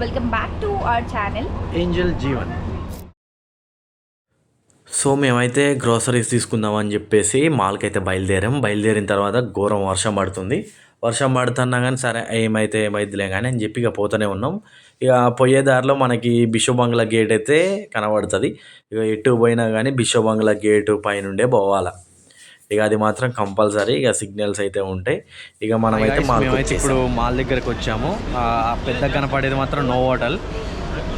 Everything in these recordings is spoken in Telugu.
Welcome back to our channel Angel Jeevan so మేమైతే గ్రోసరీస్ తీసుకుందామని చెప్పేసి మాల్కి అయితే బయలుదేరాం. బయలుదేరిన తర్వాత ఘోరం వర్షం పడుతుంది. వర్షం పడుతున్నా కానీ సరే ఏమైతే ఏమైద్దిలే కానీ అని చెప్పి ఇక పోతూనే ఉన్నాం. ఇక పోయే దారిలో మనకి బిషోబంగ్లా గేట్ అయితే కనబడుతుంది. ఇక ఎటు పోయినా కానీ బిషోబంగ్లా గేటు పైనుండే పోవాలా. ఇక అది మాత్రం కంపల్సరీ ఇక సిగ్నల్స్ అయితే ఉంటాయి. ఇక మనమైతే మేమైతే ఇప్పుడు మాల్ దగ్గరకు వచ్చాము. పెద్ద కనపడేది మాత్రం నో హోటల్.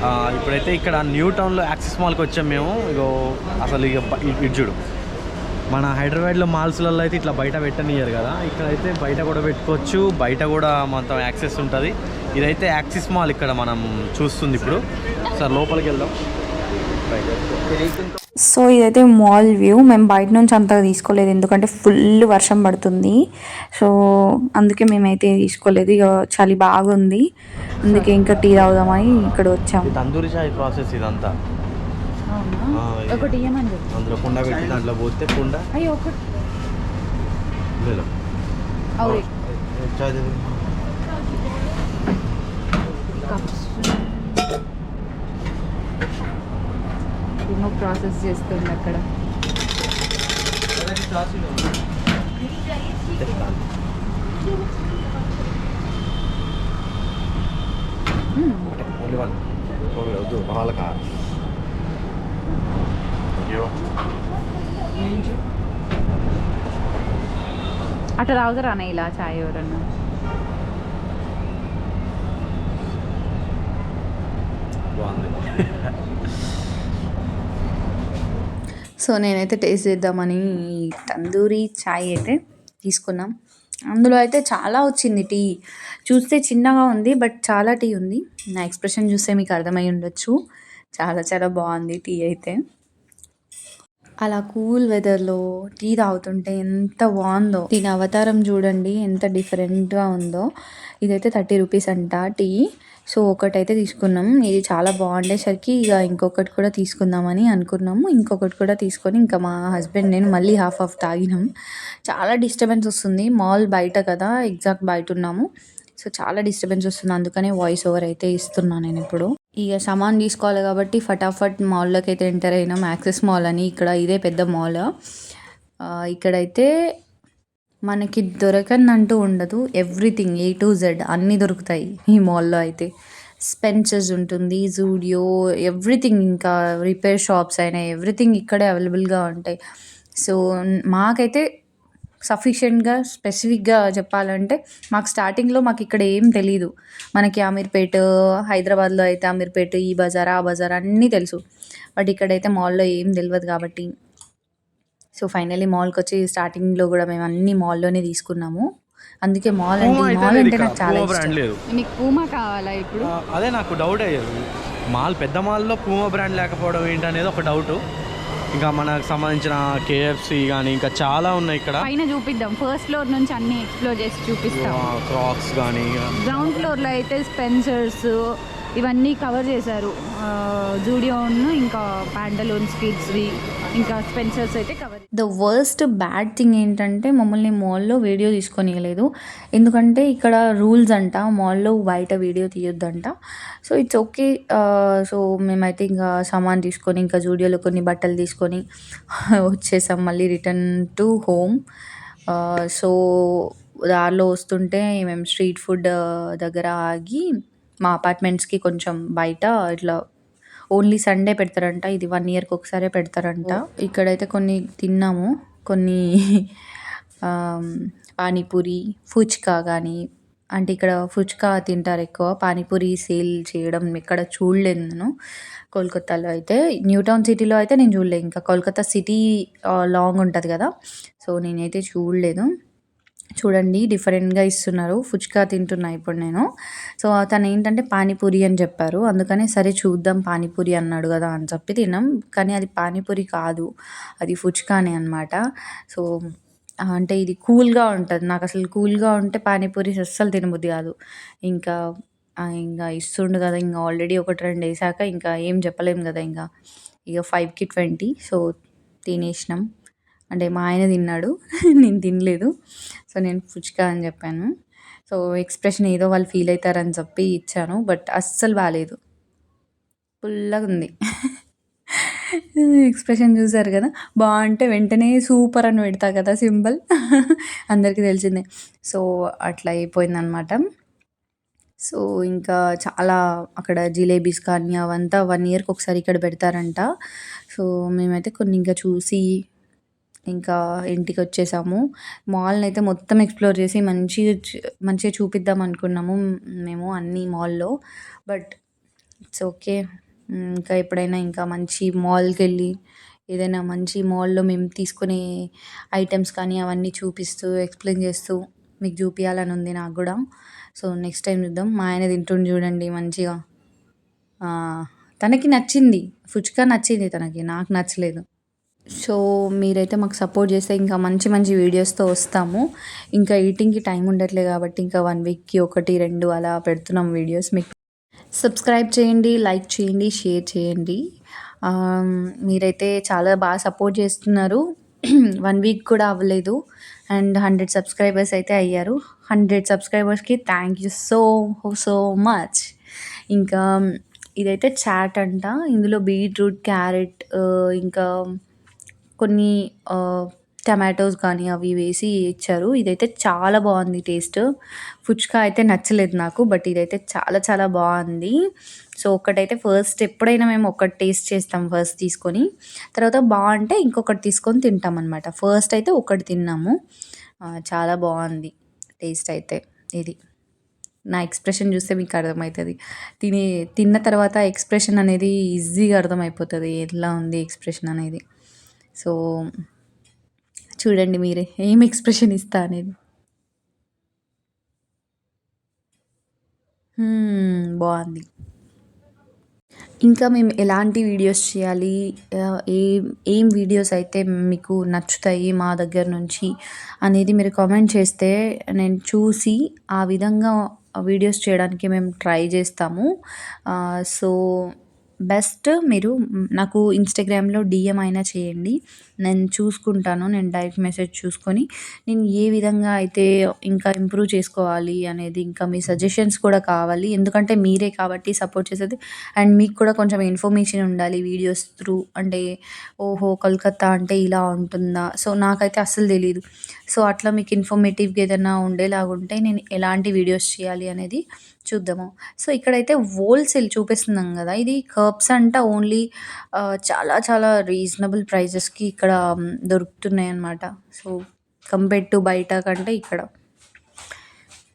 ఇప్పుడైతే ఇక్కడ న్యూ టౌన్లో యాక్సిస్ మాల్కి వచ్చాం మేము. ఇగో అసలు ఇక బ- ఇ- ఇటు చూడు. మన హైదరాబాద్లో మాల్స్లలో అయితే ఇట్లా బయట పెట్టనియరు కదా. ఇక్కడైతే బయట కూడా పెట్టుకోవచ్చు. బయట కూడా మొత్తం యాక్సెస్ ఉంటుంది. ఇదైతే యాక్సిస్ మాల్ ఇక్కడ మనం చూస్తుంది ఇప్పుడు. సార్ లోపలికి వెళ్దాం. సో ఇదైతే మాల్ వ్యూ. మేము బయట నుంచి అంతగా తీసుకోలేదు. ఎందుకంటే ఫుల్ వర్షం పడుతుంది. సో అందుకే మేమైతే తీసుకోలేదు. ఇక చలి బాగుంది. అందుకే ఇంకా టీ తాగుదామని ఇక్కడ వచ్చాం. ఇది తందూరి చాయ్ ప్రాసెస్ ఇదంతా. ఆ, ఇది- ఒకటి ఇయ్యమని చెప్పు. అందులో కుండ పెట్టి దాంట్లో పోతే కుండ. అయ్యో ఒకటి. ఇందులో. అవురే. చాయ్ దేవి. కప్స్. ఏమో ప్రాసెస్ చేస్తుంది అక్కడ. అయ్యో అట్లా తాగుతారా అన్న ఇలా చాయ్ ఎవరన్నా? బాగుంది. సో నేనైతే టేస్ట్ చేద్దామని తందూరి చాయ్ అయితే తీసుకున్నాం. అందులో అయితే చాలా వచ్చింది టీ. చూస్తే చిన్నగా ఉంది బట్ చాలా టీ ఉంది. నా ఎక్స్ప్రెషన్ చూస్తే మీకు అర్థమై ఉండొచ్చు. చాలా చాలా బాగుంది టీ అయితే. అలా కూల్ వెదర్లో టీ తాగుతుంటే ఎంత బాగుందో. దీని అవతారం చూడండి ఎంత డిఫరెంట్గా ఉందో. ఇదైతే థర్టీ రూపీస్ అంట టీ. సో ఒకటైతే తీసుకున్నాం. ఇది చాలా బాగుండేసరికి ఇక ఇంకొకటి కూడా తీసుకుందామని అనుకున్నాము. ఇంకొకటి కూడా తీసుకొని ఇంకా మా హస్బెండ్ నేను మళ్ళీ హాఫ్ హాఫ్ తాగినాం. చాలా డిస్టర్బెన్స్ వస్తుంది. మాల్ బయట కదా ఎగ్జాక్ట్ బయట ఉన్నాము. సో చాలా డిస్టర్బెన్స్ వస్తుంది. అందుకనే వాయిస్ ఓవర్ అయితే ఇస్తున్నాను నేను ఇప్పుడు. ఇక సామాన్ తీసుకోవాలి కాబట్టి ఫటాఫట్ మాల్లోకి అయితే ఎంటర్ అయినాం. యాక్సెస్ మాల్ అని ఇక్కడ ఇదే పెద్ద మాల్. ఇక్కడైతే మనకి దొరకనంటూ ఉండదు. ఎవ్రీథింగ్ ఏ టు జెడ్ అన్నీ దొరుకుతాయి ఈ మాల్లో అయితే. స్పెన్సర్స్ ఉంటుంది జూడియో ఎవ్రీథింగ్ ఇంకా రిపేర్ షాప్స్ అయినా ఎవ్రీథింగ్ ఇక్కడే అవైలబుల్గా ఉంటాయి. సో మాకైతే సఫిషియెంట్గా స్పెసిఫిక్గా చెప్పాలంటే మాకు స్టార్టింగ్లో మాకు ఇక్కడ ఏం తెలీదు. మనకి అమీర్పేట హైదరాబాద్లో అయితే అమీర్పేట ఈ బజార్ ఆ బజార్ అన్నీ తెలుసు. బట్ ఇక్కడైతే మాల్లో ఏం తెలియదు కాబట్టి. సో ఫైనల్లీ మాల్కి వచ్చి స్టార్టింగ్లో కూడా మేము అన్ని మాల్లోనే తీసుకున్నాము. అందుకే మాల్ అంటే మాల్ అంటే. నాకు చాలా ఇష్టం. లేదు. నీకు పూమా కావాలా ఇప్పుడు? అదే నాకు డౌట్ అయ్యేది. మాల్ పెద్ద మాల్లో పూమా బ్రాండ్ లేకపోవడం ఏంటనేది ఒక డౌట్. ఇంకా మనకు సంబంధించిన కేఎఫ్సి కానీ ఇంకా చాలా ఉన్నాయి ఇక్కడ. పైన చూపిద్దాం. ఫస్ట్ ఫ్లోర్ నుంచి అన్ని ఎక్స్ప్లోర్ చేసి చూపిస్తాం. క్రాక్స్ కానీ గ్రౌండ్ ఫ్లోర్లో అయితే స్పెన్సర్స్ ఇవన్నీ కవర్ చేశారు. జూడియోను ఇంకా ప్యాంటలోన్స్ కిడ్స్వి ఇంకా స్పెన్సర్స్ అయితే cover the worst bad thing ఏంటంటే మమ్మల్ని మాల్లో వీడియో తీసుకొనియలేదు. ఎందుకంటే ఇక్కడ రూల్స్ అంట మాల్లో బయట వీడియో తీయొద్దంట. సో ఇట్స్ ఓకే సో మేమైతే ఇంకా సామాన్ తీసుకొని ఇంకా జూడియోలో కొన్ని బట్టలు తీసుకొని వచ్చేసాం. మళ్ళీ రిటర్న్ టు హోమ్ సో దారిలో వస్తుంటే మేము స్ట్రీట్ ఫుడ్ దగ్గర ఆగి మా అపార్ట్మెంట్స్కి కొంచెం బయట ఇట్లా ఓన్లీ సండే పెడతారంట. ఇది వన్ ఇయర్కి ఒకసారే పెడతారంట. ఇక్కడైతే కొన్ని తిన్నాము. కొన్ని పానీపూరి ఫుచ్కా కానీ అంటే ఇక్కడ ఫుచ్కా తింటారు ఎక్కువ. పానీపూరి సేల్ చేయడం ఇక్కడ చూడలేదు నేను. కోల్కతాలో అయితే న్యూ టౌన్ సిటీలో అయితే నేను చూడలేదు ఇంకా కోల్కతా సిటీ లాంగ్ ఉంటుంది కదా. సో నేనైతే చూడలేదు. చూడండి డిఫరెంట్గా ఇస్తున్నారు. ఫుచ్కా తింటున్నా ఇప్పుడు నేను. సో తను ఏంటంటే పానీపూరి అని చెప్పారు. అందుకనే సరే చూద్దాం పానీపూరి అన్నాడు కదా అని చెప్పి తిన్నాం. కానీ అది పానీపూరి కాదు. అది ఫుచ్కానే అనమాట సో అంటే ఇది కూల్గా ఉంటుంది. నాకు అసలు కూల్గా ఉంటే పానీపూరి అస్సలు తినబుద్ధి కాదు. ఇంకా ఇంకా ఇస్తుండు కదా. ఇంకా ఆల్రెడీ ఒకటి రెండు వేసాక ఇంకా ఏం చెప్పలేం కదా. ఇంకా ఇక ఫైవ్కి ట్వంటీ. సో తినేసినాం. అంటే మా ఆయన తిన్నాడు. నేను తినలేదు. సో నేను ఫుచ్కా అని చెప్పాను. సో ఎక్స్ప్రెషన్ ఏదో వాళ్ళు ఫీల్ అవుతారని చెప్పి ఇచ్చాను. బట్ అస్సలు బాగాలేదు పుల్లగా ఉంది. ఎక్స్ప్రెషన్ చూసారు కదా? బాగుంటే వెంటనే సూపర్ అని పెడతా కదా సింబల్? అందరికీ తెలిసిందే. సో అట్లా అయిపోయిందనమాట. సో ఇంకా చాలా అక్కడ జిలేబీస్ కానీ అవంతా వన్ ఇయర్కి ఒకసారి ఇక్కడ పెడతారంట. సో మేమైతే కొన్ని ఇంకా చూసి ఇంకా ఇంటికి వచ్చేసాము మాల్ని అయితే మొత్తం ఎక్స్ప్లోర్ చేసి మంచిగా మంచిగా చూపిద్దాం అనుకున్నాము మేము అన్ని మాల్లో. But it's okay. ఇంకా ఎప్పుడైనా ఇంకా మంచి మాల్కి వెళ్ళి ఏదైనా మంచి మాల్లో మేము తీసుకునే ఐటమ్స్ కానీ అవన్నీ చూపిస్తూ ఎక్స్ప్లెయిన్ చేస్తూ మీకు చూపించాలని ఉంది నాకు కూడా. సో నెక్స్ట్ టైం చూద్దాం. మా ఆయన తింటుండి చూడండి మంచిగా. తనకి నచ్చింది. ఫుచ్కా నచ్చింది తనకి. నాకు నచ్చలేదు. సో మీరైతే మాకు సపోర్ట్ చేస్తే ఇంకా మంచి మంచి వీడియోస్తో వస్తాము. ఇంకా ఈటింగ్కి టైం ఉండట్లేదు కాబట్టి ఇంకా వన్ వీక్కి ఒకటి రెండు అలా పెడుతున్నాం వీడియోస్ మీకు. సబ్స్క్రైబ్ చేయండి లైక్ చేయండి షేర్ చేయండి. మీరైతే చాలా బాగా సపోర్ట్ చేస్తున్నారు. వన్ వీక్ కూడా అవ్వలేదు. అండ్ హండ్రెడ్ సబ్స్క్రైబర్స్ అయితే అయ్యారు. హండ్రెడ్ సబ్స్క్రైబర్స్కి thank you so so much. ఇంకా ఇదైతే చాట్ అంట. ఇందులో బీట్రూట్ క్యారెట్ ఇంకా కొన్ని టమాటోస్ కానీ అవి వేసి ఇచ్చారు. ఇదైతే చాలా బాగుంది టేస్ట్. ఫుచ్కా అయితే నచ్చలేదు నాకు బట్ ఇదైతే చాలా చాలా బాగుంది. సో ఒకటైతే ఫస్ట్ ఎప్పుడైనా మేము ఒకటి టేస్ట్ చేస్తాం ఫస్ట్ తీసుకొని. తర్వాత బాగుంటే ఇంకొకటి తీసుకొని తింటాం అనమాట ఫస్ట్ అయితే ఒకటి తిన్నాము. చాలా బాగుంది టేస్ట్ అయితే ఇది. నా ఎక్స్ప్రెషన్ చూస్తే మీకు అర్థమవుతుంది. తిని తిన్న తర్వాత ఎక్స్ప్రెషన్ అనేది ఈజీగా అర్థమైపోతుంది. ఎలా ఉంది ఎక్స్ప్రెషన్ అనేది? సో చూడండి మీరే ఏం ఎక్స్ప్రెషన్ ఇస్తా అనేది. బాగుంది. ఇంకా మేము ఎలాంటి వీడియోస్ చేయాలి? ఏ ఏం ఏం వీడియోస్ అయితే మీకు నచ్చుతాయి మా దగ్గర నుంచి అనేది మీరు కామెంట్ చేస్తే నేను చూసి ఆ విధంగా వీడియోస్ చేయడానికి మేము ట్రై చేస్తాము. సో బెస్ట్ మీరు నాకు ఇన్స్టాగ్రామ్లో డిఎం అయినా చేయండి. నేను చూసుకుంటాను నేను డైరెక్ట్ మెసేజ్ చూసుకొని నేను ఏ విధంగా అయితే ఇంకా ఇంప్రూవ్ చేసుకోవాలి అనేది ఇంకా మీ సజెషన్స్ కూడా కావాలి. ఎందుకంటే మీరే కాబట్టి సపోర్ట్ చేసేది. అండ్ మీకు కూడా కొంచెం ఇన్ఫర్మేషన్ ఉండాలి వీడియోస్ త్రూ. అంటే ఓహో కలకత్తా అంటే ఇలా ఉంటుందా? సో నాకైతే అస్సలు తెలియదు సో అట్లా మీకు ఇన్ఫర్మేటివ్గా ఏదైనా ఉండేలాగా ఉంటే నేను ఎలాంటి వీడియోస్ చేయాలి అనేది చూద్దాము. సో ఇక్కడైతే హోల్సేల్ చూపిస్తున్నాం కదా. ఇది కర్బ్స్ అంట ఓన్లీ చాలా చాలా రీజనబుల్ ప్రైజెస్కి ఇక్కడ ఇక్కడ దొరుకుతున్నాయి అన్నమాట సో కంపేర్ టు బయట కంటే ఇక్కడ.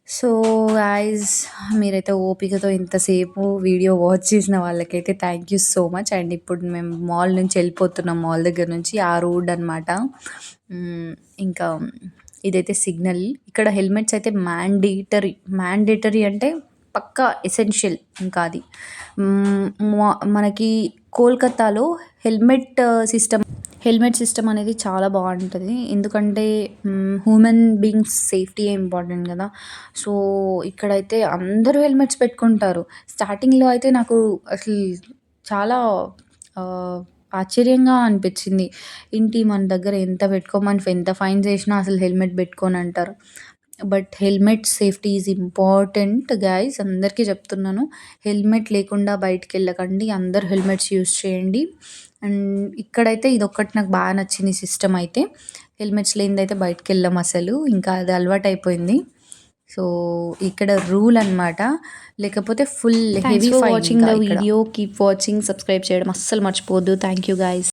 సో యాజ్ మీరైతే ఓపికతో ఇంతసేపు వీడియో వాచ్ చేసిన వాళ్ళకైతే thank you so much and ఇప్పుడు మేము మాల్ నుంచి వెళ్ళిపోతున్నాం మాల్ దగ్గర నుంచి ఆ రోడ్ అనమాట ఇంకా ఇదైతే సిగ్నల్ ఇక్కడ హెల్మెట్స్ అయితే మ్యాండేటరీ మ్యాండేటరీ అంటే పక్కా ఎసెన్షియల్ ఇంకా అది. మా- మనకి కోల్కతాలో helmet system uh, helmet system అనేది చాలా బాగుంటుంది. ఎందుకంటే హ్యూమన్ బీయింగ్స్ సేఫ్టీ ఇంపార్టెంట్ కదా. సో ఇక్కడైతే అందరూ హెల్మెట్స్ పెట్టుకుంటారు. స్టార్టింగ్లో అయితే నాకు అసలు చాలా ఆశ్చర్యంగా అనిపించింది. ఏంటి మన దగ్గర ఎంత పెట్టుకోమని ఎంత ఫైన్ చేసినా అసలు హెల్మెట్ పెట్టుకొని అంటారు but helmet safety is important guys అందరికీ చెప్తున్నాను హెల్మెట్ లేకుండా బయటికి వెళ్ళకండి అందరు హెల్మెట్స్ యూస్ చేయండి. అండ్ ఇక్కడైతే ఇది ఒక్కటి నాకు బాగా నచ్చింది సిస్టమ్ అయితే. హెల్మెట్స్ లేనిదైతే బయటికి వెళ్ళాం అసలు ఇంకా అది అలవాటు అయిపోయింది సో ఇక్కడ రూల్ అన్నమాట లేకపోతే full heavy watching the video keep watching subscribe చేయడం అస్సలు మర్చిపోవద్దు. Thank you guys